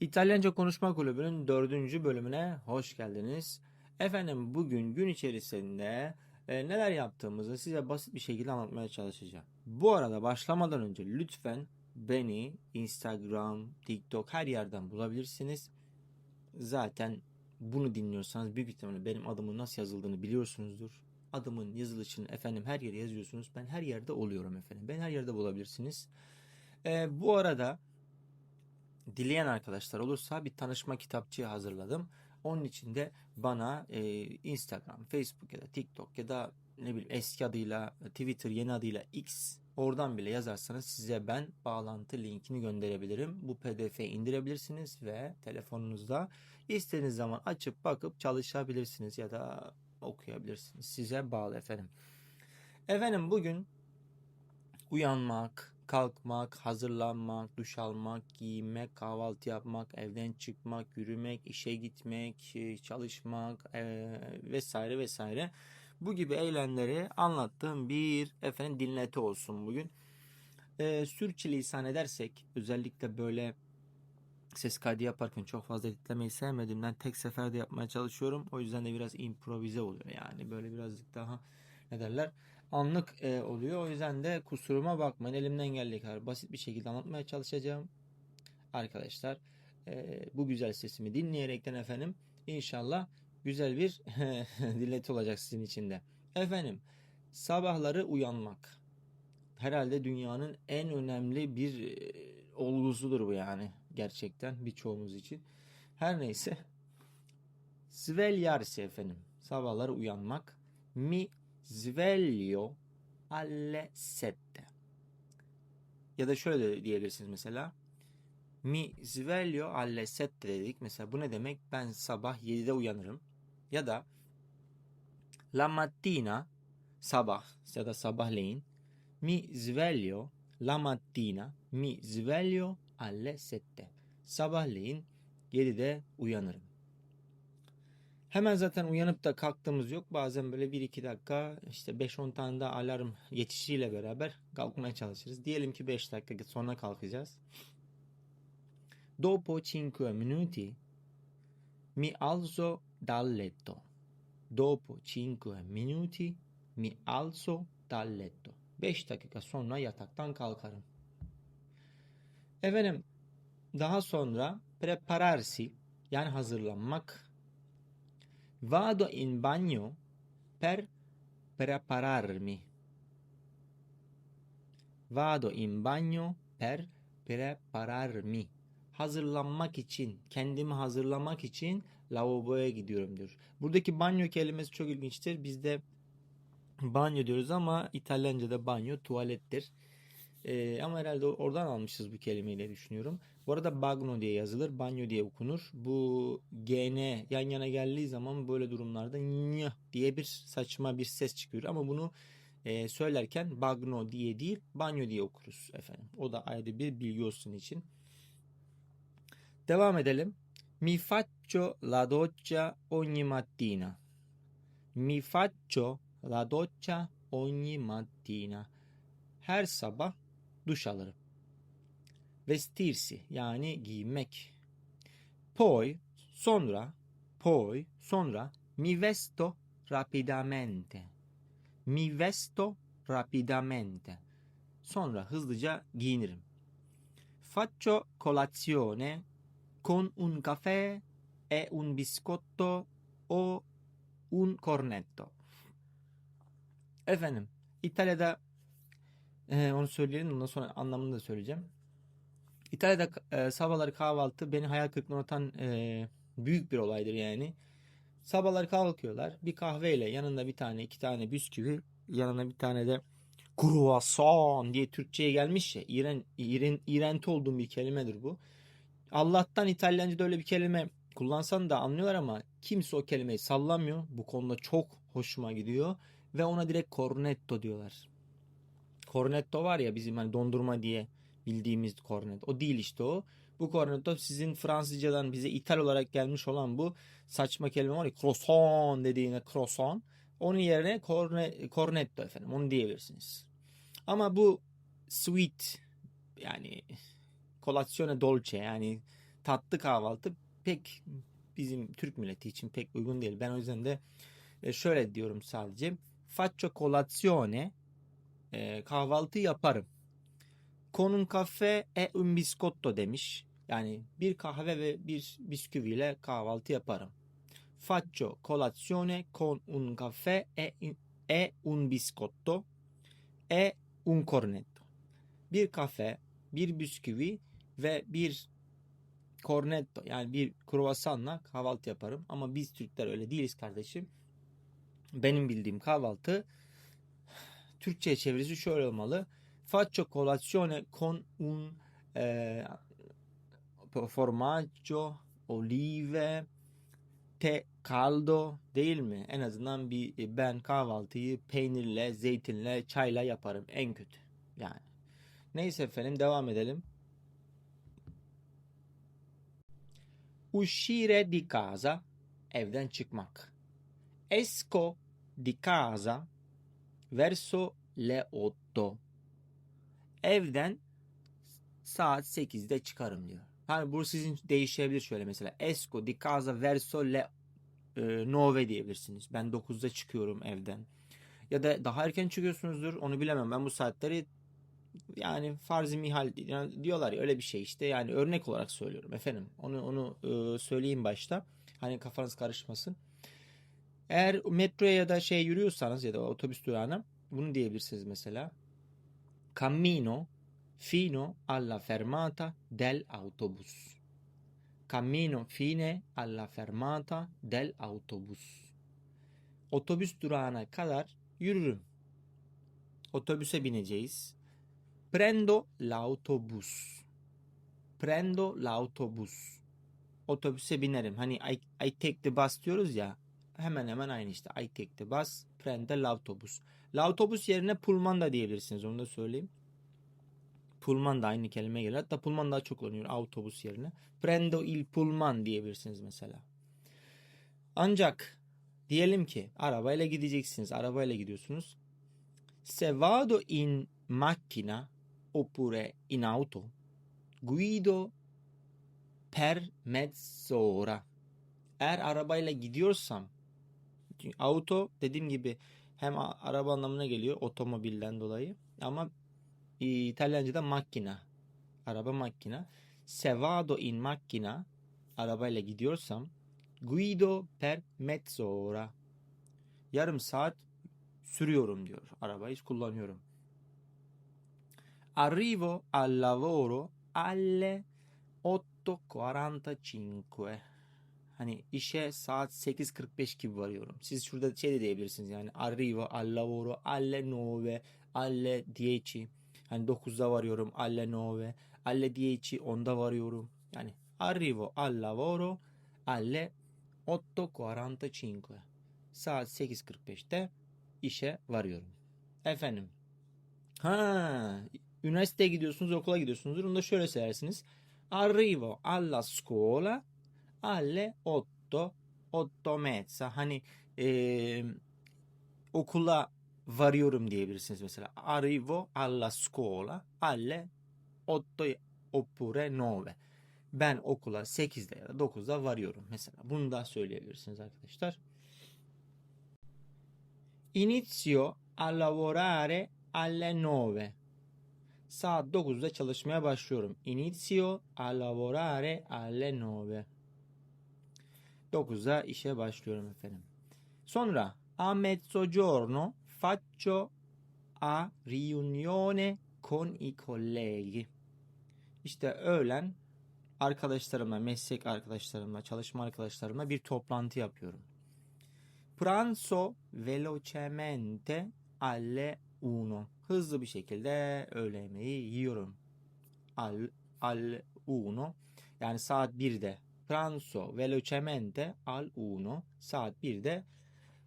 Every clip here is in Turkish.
İtalyanca Konuşma Kulübü'nün dördüncü bölümüne hoş geldiniz. Efendim bugün gün içerisinde e, neler yaptığımızı size basit bir şekilde anlatmaya çalışacağım. Bu arada başlamadan önce lütfen beni Instagram, TikTok her yerden bulabilirsiniz. Zaten bunu dinliyorsanız büyük ihtimalle benim adımın nasıl yazıldığını biliyorsunuzdur. Adımın yazılışını efendim her yere yazıyorsunuz. Ben her yerde oluyorum efendim. Ben her yerde bulabilirsiniz. E, bu arada dileyen arkadaşlar olursa bir tanışma kitapçığı hazırladım. Onun için de bana e, Instagram, Facebook ya da TikTok ya da ne bileyim eski adıyla Twitter yeni adıyla X oradan bile yazarsanız size ben bağlantı linkini gönderebilirim. Bu PDF'yi indirebilirsiniz ve telefonunuzda istediğiniz zaman açıp bakıp çalışabilirsiniz ya da okuyabilirsiniz. Size bağlı efendim. Efendim bugün uyanmak, kalkmak, hazırlanmak, duş almak, giyinmek, kahvaltı yapmak, evden çıkmak, yürümek, işe gitmek, e, çalışmak e, vesaire vesaire. Bu gibi eylemleri anlattığım bir efendim dinleti olsun bugün. E, sürçülisan edersek özellikle böyle ses kaydı yaparken çok fazla editlemeyi sevmediğimden tek seferde yapmaya çalışıyorum. O yüzden de biraz improvize oluyor yani böyle birazcık daha ne derler anlık e, oluyor. O yüzden de kusuruma bakmayın. Elimden geldiği kadar basit bir şekilde anlatmaya çalışacağım. Arkadaşlar e, bu güzel sesimi dinleyerekten efendim inşallah güzel bir dinleti olacak sizin için de. Efendim sabahları uyanmak. Herhalde dünyanın en önemli bir e, olgusudur bu yani gerçekten birçoğumuz için. Her neyse. Svegliarsi efendim. Sabahları uyanmak. Mi sveglio alle sette. Ya da şöyle de diyebilirsiniz mesela. Mi sveglio alle sette dedik. Mesela bu ne demek? Ben sabah 7'de uyanırım. Ya da la mattina sabah ya da sabahleyin mi sveglio la mattina mi sveglio alle sette. Sabahleyin 7'de uyanırım. Hemen zaten uyanıp da kalktığımız yok. Bazen böyle 1-2 dakika işte 5-10 tane daha alarm geçişiyle beraber kalkmaya çalışırız. Diyelim ki 5 dakika sonra kalkacağız. Dopo 5 minuti mi alzo dal letto. Dopo 5 minuti mi alzo dal letto. 5 dakika sonra yataktan kalkarım. Efendim daha sonra prepararsi yani hazırlanmak Vado in bagno per prepararmi. Vado in bagno per prepararmi. Hazırlanmak için, kendimi hazırlamak için lavaboya gidiyorum diyor. Buradaki banyo kelimesi çok ilginçtir. Bizde banyo diyoruz ama İtalyanca'da banyo tuvalettir. Ee, ama herhalde oradan almışız bu kelimeyi diye düşünüyorum. Bu arada bagno diye yazılır, banyo diye okunur. Bu gn yan yana geldiği zaman böyle durumlarda nyah diye bir saçma bir ses çıkıyor. Ama bunu e, söylerken bagno diye değil, banyo diye okuruz efendim. O da ayrı bir bilgi olsun için. Devam edelim. Mi faccio la doccia ogni mattina. Mi faccio la doccia ogni mattina. Her sabah duş alırım. Vestirsi yani giyinmek. Poi sonra poi sonra mi vesto rapidamente. Mi vesto rapidamente. Sonra hızlıca giyinirim. Faccio colazione con un caffè e un biscotto o un cornetto. Efendim İtalya'da e, onu söyleyelim ondan sonra anlamını da söyleyeceğim. İtalya'da e, sabahları kahvaltı beni hayal kırıklığına uğratan e, büyük bir olaydır yani. Sabahları kalkıyorlar bir kahveyle yanında bir tane iki tane bisküvi yanına bir tane de kruvasan diye Türkçe'ye gelmiş ya iğren, iğren, iğrenti olduğum bir kelimedir bu. Allah'tan İtalyanca'da öyle bir kelime kullansan da anlıyorlar ama kimse o kelimeyi sallamıyor. Bu konuda çok hoşuma gidiyor ve ona direkt cornetto diyorlar. Cornetto var ya bizim hani dondurma diye bildiğimiz kornet. O değil işte o. Bu cornetto sizin Fransızcadan bize ithal olarak gelmiş olan bu saçma kelime var ya croissant dediğine croissant. Onun yerine corne, cornetto efendim onu diyebilirsiniz. Ama bu sweet yani colazione dolce yani tatlı kahvaltı pek bizim Türk milleti için pek uygun değil. Ben o yüzden de e, şöyle diyorum sadece. Faccio colazione e, kahvaltı yaparım. Con caffè e un biscotto demiş. Yani bir kahve ve bir bisküviyle kahvaltı yaparım. Faccio colazione con un caffè e, e un biscotto e un cornetto. Bir kahve, bir bisküvi ve bir cornetto yani bir kruvasanla kahvaltı yaparım. Ama biz Türkler öyle değiliz kardeşim. Benim bildiğim kahvaltı Türkçe çevirisi şöyle olmalı. Faccio colazione con un eh, formaggio, olive, te caldo değil mi? En azından bir ben kahvaltıyı peynirle, zeytinle, çayla yaparım en kötü. Yani. Neyse efendim devam edelim. Uscire di casa evden çıkmak. Esco di casa verso le otto. Evden saat 8'de çıkarım diyor. Hani bu sizin değişebilir şöyle mesela. Esco di casa verso le e, nove diyebilirsiniz. Ben 9'da çıkıyorum evden. Ya da daha erken çıkıyorsunuzdur. Onu bilemem. Ben bu saatleri yani farz-ı mihal yani diyorlar ya öyle bir şey işte. Yani örnek olarak söylüyorum efendim. Onu onu e, söyleyeyim başta. Hani kafanız karışmasın. Eğer metroya ya da şey yürüyorsanız ya da otobüs durağına bunu diyebilirsiniz mesela. Cammino fino alla fermata del autobus. Cammino fine alla fermata del autobus. Otobüs durağına kadar yürürüm. Otobüse bineceğiz. Prendo l'autobus. Prendo l'autobus. Otobüse binerim. Hani I, I take the bus diyoruz ya. Hemen hemen aynı işte. I take the bus. Prendo l'autobus. L'autobus yerine pullman da diyebilirsiniz. Onu da söyleyeyim. Pullman da aynı kelime gelir. Hatta pullman daha çok kullanıyor autobus yerine. Prendo il pullman diyebilirsiniz mesela. Ancak diyelim ki arabayla gideceksiniz. Arabayla gidiyorsunuz. Se vado in macchina oppure in auto guido per mezz'ora. Eğer arabayla gidiyorsam auto dediğim gibi hem araba anlamına geliyor otomobilden dolayı ama İtalyanca'da makina. Araba makina. Se vado in macchina arabayla gidiyorsam guido per mezz'ora. Yarım saat sürüyorum diyor. Arabayı kullanıyorum. Arrivo al lavoro alle 8.45. Hani işe saat 8.45 gibi varıyorum. Siz şurada şey de diyebilirsiniz yani arrivo al lavoro alle 9 alle 10. Hani 9'da varıyorum alle 9 alle 10 10'da varıyorum. Yani arrivo al lavoro alle 8.45. Saat 8.45'te işe varıyorum. Efendim. Ha, üniversiteye gidiyorsunuz, okula gidiyorsunuz. Onu da şöyle söylersiniz. Arrivo alla scuola alle 8, 8 mezza. Hani eee, okula varıyorum diyebilirsiniz mesela. Arrivo alla scuola alle 8 oppure 9. Ben okula 8'de ya da 9'da varıyorum mesela. Bunu da söyleyebilirsiniz arkadaşlar. Inizio a lavorare alle 9. Saat 9'da çalışmaya başlıyorum. Inizio a lavorare alle 9. 9'da işe başlıyorum efendim. Sonra a mezzogiorno faccio a riunione con i colleghi. İşte öğlen arkadaşlarımla, meslek arkadaşlarımla, çalışma arkadaşlarımla bir toplantı yapıyorum. Pranzo velocemente alle uno. Hızlı bir şekilde öğle yemeği yiyorum. Al, al uno. Yani saat 1'de. Pranzo velocemente al uno. Saat 1'de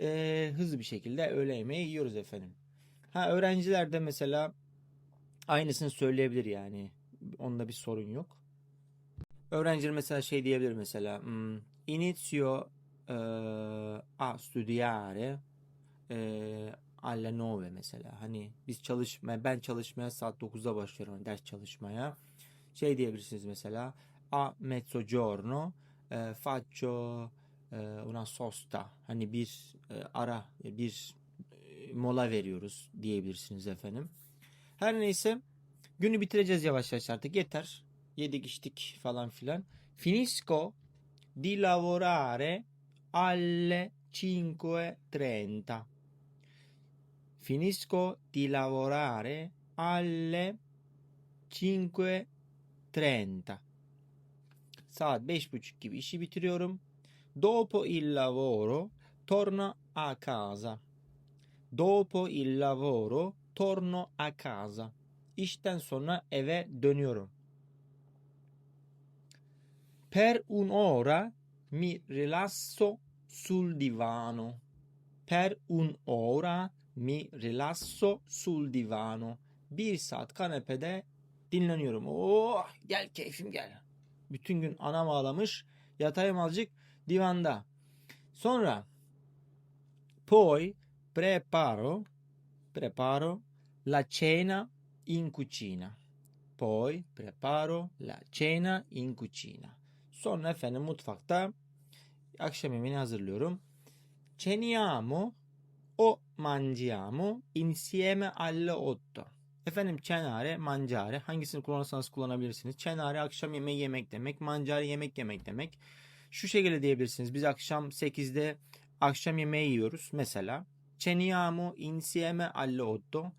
e, hızlı bir şekilde öğle yemeği yiyoruz efendim. Ha öğrenciler de mesela aynısını söyleyebilir yani. Onda bir sorun yok. Öğrenciler mesela şey diyebilir mesela. Hmm, inizio eh, a studiare eh, alle 9 mesela. Hani biz çalışmaya ben çalışmaya saat 9'da başlıyorum hani ders çalışmaya. Şey diyebilirsiniz mesela. A mezzogiorno e, faccio e, una sosta. Hani bir e, ara, bir e, mola veriyoruz diyebilirsiniz efendim. Her neyse günü bitireceğiz yavaş yavaş artık yeter. Yedik içtik falan filan. Finisco di lavorare alle 5.30. Finisco di lavorare alle 5.30. Saat 5.30 gibi işi bitiriyorum. Dopo il lavoro torno a casa. Dopo il lavoro torno a casa. İşten sonra eve dönüyorum. Per un'ora mi rilasso sul divano. Per un'ora mi rilasso sul divano. Bir saat kanepede dinleniyorum. Oh gel keyfim gel. Bütün gün anam ağlamış. Yatayım azıcık divanda. Sonra poi preparo preparo la cena in cucina. Poi preparo la cena in cucina. Sonra efendim mutfakta akşam yemeğini hazırlıyorum. Ceniamo o mangiamo insieme alle otto. Efendim cenare, mancare hangisini kullanırsanız kullanabilirsiniz. Cenare akşam yemeği yemek demek. Mancare yemek yemek demek. Şu şekilde diyebilirsiniz. Biz akşam 8'de akşam yemeği yiyoruz mesela. Ceniamo insieme alle otto.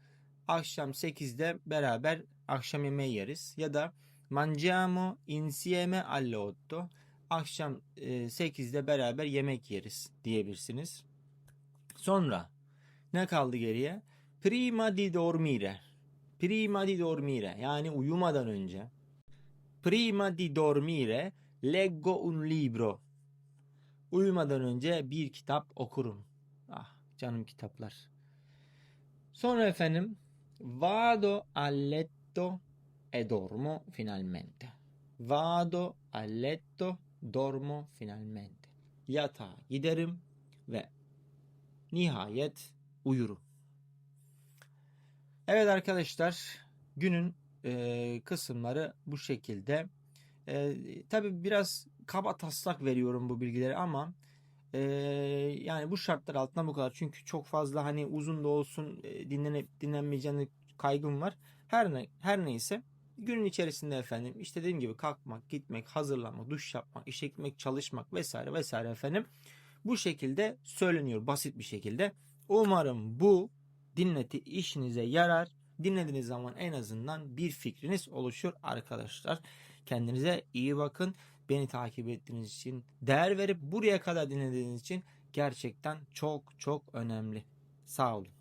Akşam 8'de beraber akşam yemeği yeriz. Ya da mangiamo insieme alle otto. Akşam e, 8'de beraber yemek yeriz diyebilirsiniz. Sonra ne kaldı geriye? Prima di dormire. Prima di dormire yani uyumadan önce. Prima di dormire leggo un libro. Uyumadan önce bir kitap okurum. Ah canım kitaplar. Sonra efendim vado a letto e dormo finalmente. Vado a letto, dormo finalmente. Yatağa giderim ve nihayet uyurum. Evet arkadaşlar günün e, kısımları bu şekilde. E, Tabi biraz kaba taslak veriyorum bu bilgileri ama e, yani bu şartlar altında bu kadar. Çünkü çok fazla hani uzun da olsun e, dinlenip dinlenmeyeceğine kaygım var. Her ne her neyse günün içerisinde efendim işte dediğim gibi kalkmak, gitmek, hazırlanmak, duş yapmak, işe gitmek, çalışmak vesaire vesaire efendim bu şekilde söyleniyor basit bir şekilde. Umarım bu dinleti işinize yarar. Dinlediğiniz zaman en azından bir fikriniz oluşur arkadaşlar. Kendinize iyi bakın. Beni takip ettiğiniz için, değer verip buraya kadar dinlediğiniz için gerçekten çok çok önemli. Sağ olun.